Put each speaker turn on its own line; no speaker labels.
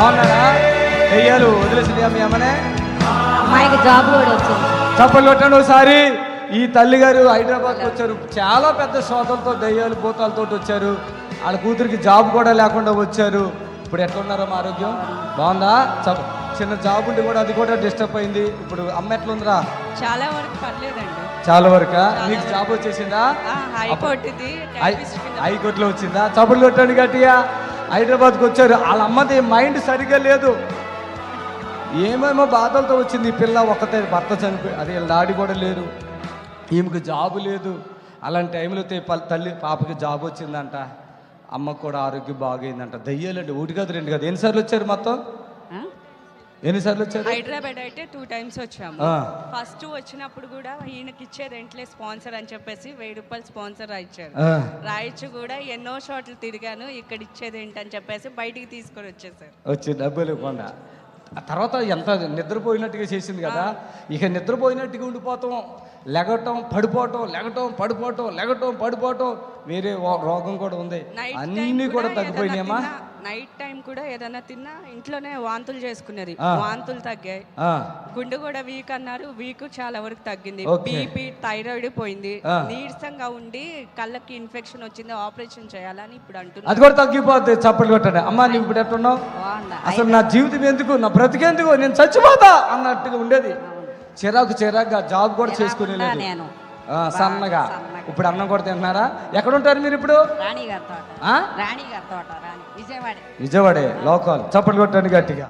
బాగున్నారా? దెయ్యాలు వదిలేసింది మీ అమ్మనే?
అమ్మాయికి జాబ్ కూడా వచ్చింది.
చప్పట్లు కొట్టండి ఒకసారి. ఈ తల్లి గారు హైదరాబాద్కి వచ్చారు. చాలా పెద్ద శ్రోతలతో దయ్యాలు భూతాలతో వచ్చారు. వాళ్ళ కూతురికి జాబ్ కూడా లేకుండా వచ్చారు. ఇప్పుడు ఎట్లున్నారమ్మా ఆరోగ్యం? బాగుందా? చ- చిన్న జాబ్ ఉండి కూడా అది కూడా డిస్టర్బ్ అయింది. ఇప్పుడు అమ్మ ఎట్లుందిరా?
చాలా వరకు పర్లేదండి.
చాలా వరకా? మీకు జాబ్ వచ్చేసిందా?
ఆ, హైకోర్టుది
హై
టైపిస్ట్ కింద
హైకోర్టులో వచ్చిందా? చప్పట్లు కొట్టండి గట్టిగా. హైదరాబాద్కి వచ్చారు. వాళ్ళ అమ్మది మైండ్ సరిగ్గా లేదు. ఏమేమో బాధలతో వచ్చింది. ఈ పిల్ల ఒక్కతే భర్త చనిపోయి అది వీళ్ళ డాడీ కూడా లేరు. ఈమెకు జాబు లేదు. అలాంటి టైంలో తల్లి పాపకి జాబ్ వచ్చిందంట. అమ్మకు కూడా ఆరోగ్యం బాగైందంట. దయ్యాలండి. ఒకటి కాదు రెండు కాదు. ఎన్నిసార్లు వచ్చారు మొత్తం? ఎన్నిసార్లు వచ్చారు?
హైదరాబాద్ అయితే టూ టైమ్స్ వచ్చాము. ఫస్ట్ వచ్చినప్పుడు కూడా ఈయనకి ఇచ్చేది ఎంట్లే స్పాన్సర్ అని చెప్పేసి వెయ్యి రూపాయలు స్పాన్సర్ రాయించారు
ఆ,
రాయొచ్చు కూడా ఎన్నో చోట్ల తిరిగాను ఇక్కడ ఇచ్చేది ఏంటని చెప్పేసి బయటికి తీసుకొని వచ్చేసారు.
వచ్చి డబ్బులు ఇవ్వకుండా. ఆ తర్వాత ఎంత నిద్రపోయినట్టుగా చేసింది కదా. ఇక నిద్రపోయినట్టుగా ఉండిపోతాం. లెగటం పడిపోవటం లెగటం పడిపోవటం లెగటం పడిపోవటం వేరే రోగం కూడా ఉంది. అన్నీ కూడా తగ్గిపోయినాయమ్మా.
నైట్ టైం కూడా ఏదైనా తిన్నా ఇంట్లోనే వాంతులు చేసుకునేది. వాంతులు తగ్గాయి. గుండె కూడా వీక్ అన్నారు. వీక్ చాలా వరకు తగ్గింది. బీపీ థైరాయిడ్ పోయింది. నీరసంగా ఉండి కళ్ళకి ఇన్ఫెక్షన్ వచ్చింది. ఆపరేషన్ చేయాలని ఇప్పుడు అంటున్నారు
అది కూడా తగ్గిపోద్ది. చప్పట్లు కొట్టండి. అమ్మా నువ్వు ఇప్పుడు ఎట్టున్నావు అసలు నా జీవితం ఎందుకు? నా బ్రతికెందుకు నేను చచ్చిపోతా అన్నట్టుగా ఉండేది. చిరాకు చిరాకుగా జాబ్ కూడా చేసుకునేలేదు.
నేను.
సన్నగా. ఇప్పుడు అన్నం కూడా తింటున్నారా? ఎక్కడ ఉంటారు మీరు ఇప్పుడు?
రాణి గారి తోట.
ఆ?
రాణి. గారి తోట
విజయవాడే లోకల్. చప్పట్లు కొట్టండి గట్టిగా.